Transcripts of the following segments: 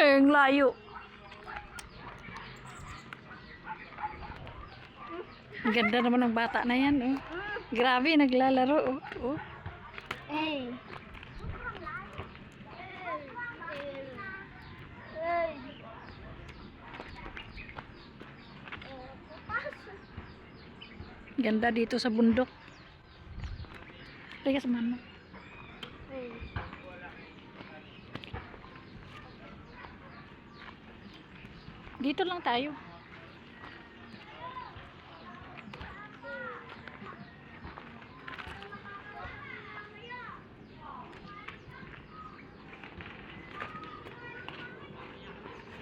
Eh, ang layo. Ang ganda naman ng bata na yan, oh. Grabe, naglalaro, oh. oh. Hey. Ganda dito sa bundok. Teka sa mama. Dito lang tayo.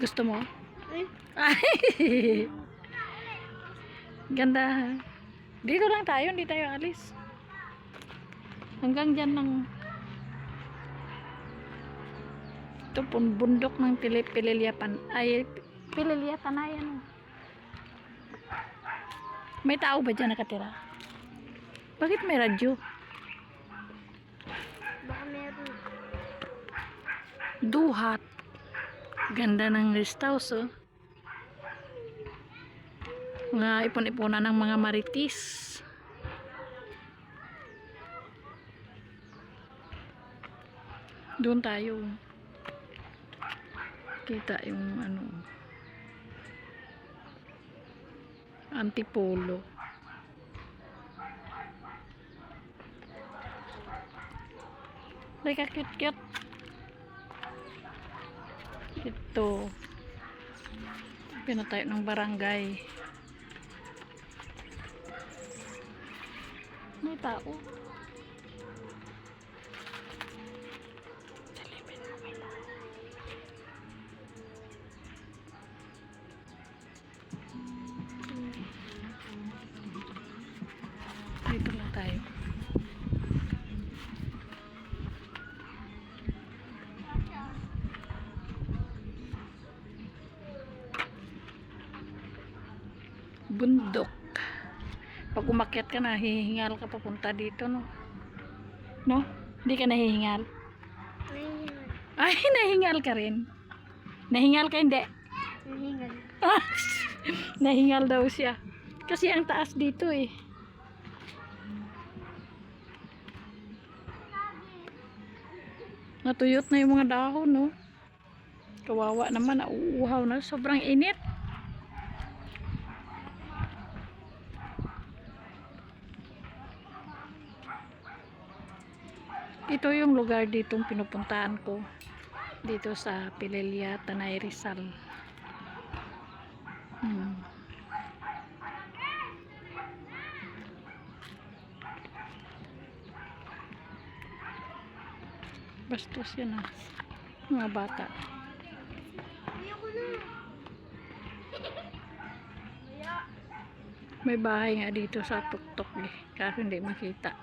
Gusto mo? Ay! Ganda. ha? Dito lang tayo, hindi tayo alis. Hanggang dyan ng ito pun bundok ng Pili Pililyapan. Ay, Pililyatan na yan. oh. May tao ba dyan nakatira? Bakit may radyo? Baka meron. Duhat. Ganda ng rest house, oh. Mga ipon-ipunan ng mga maritis. Doon tayo. Kita yung ano. Antipolo. Like cute cute. Ito. Pinatayo ng barangay. May tao. Bundok. Pag umakyat ka na, hihingal ka papunta dito, no? No? Hindi ka nahihingal? Nahingal. Ay, nahingal ka rin. Nahingal ka hindi? Nahingal. Ah, nahingal daw siya. Kasi ang taas dito eh. Natuyot na yung mga dahon, no? Kawawa naman, nauuhaw na. Sobrang init. Ito yung lugar ditong pinupuntahan ko. Dito sa Pililya, Tanay Rizal. Hmm. Bastos yan ah. Mga bata. May bahay nga dito sa tuktok eh. Kaso hindi makita.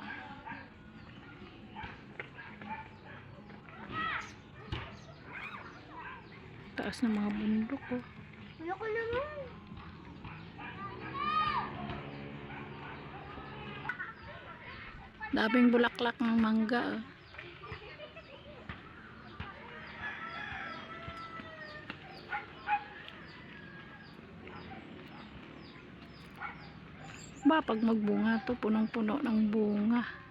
Taas ng mga bundok oh. Ayoko naman. Daming bulaklak ng mangga oh. Ba, pag magbunga to, punong-puno ng bunga.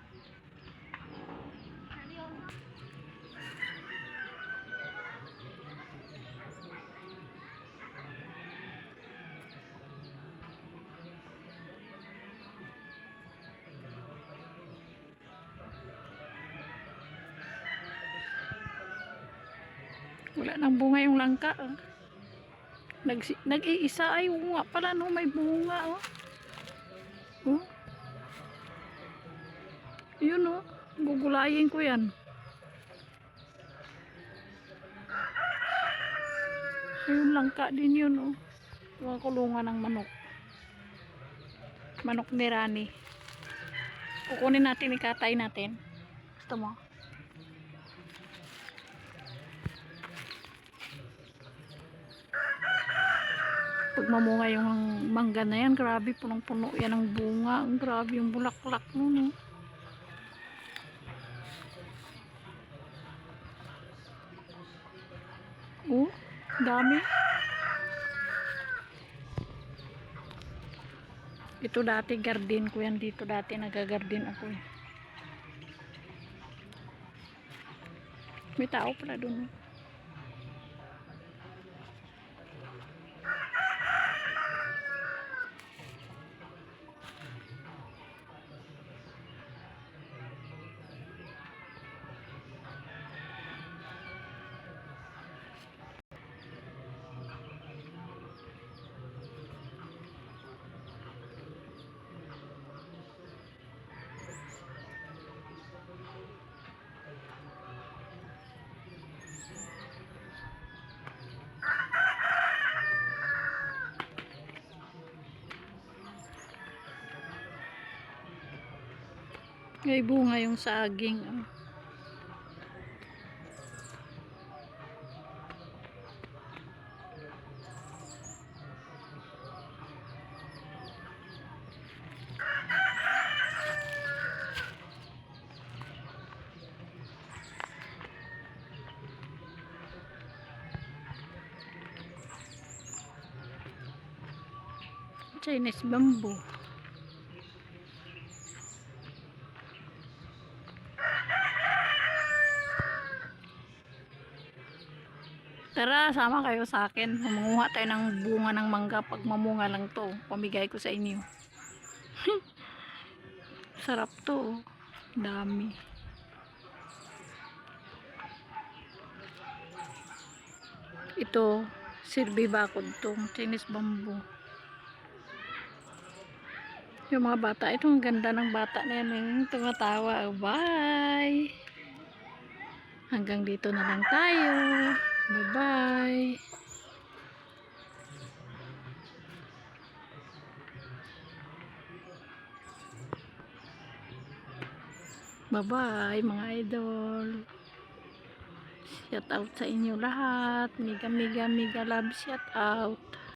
Wala nang bunga yung langka. Oh. Nag, nag-iisa ay oo nga pala no, may bunga oh. Oh. Yun oh. Gugulayin ko yan. Ayun langka din yun oh. Mga kulungan ng manok. Manok ni Rani. Kukunin natin, ikatay natin. Gusto mo? Pag mamunga yung mangga na yan, grabe, punong-puno yan ng bunga. Ang grabe yung bulaklak nun. Eh. Oh. Dami. Ito dati garden ko yan dito. Dati nagagarden ako eh. May tao pala dun. oh. May bunga yung saging. oh. Chinese bamboo. Tara, sama kayo sa akin. Mangunguha tayo ng bunga ng mangga. Pag mamunga lang to, pamigay ko sa inyo. Sarap to. oh. Dami. Ito, sirbi bakod to. Chinese bamboo. Yung mga bata, ito ang ganda ng bata na yan. Yung tumatawa. Bye! Hanggang dito na lang tayo. Bye-bye. Bye-bye mga idol. Shout out sa inyo lahat. Mega mega mega love shout out.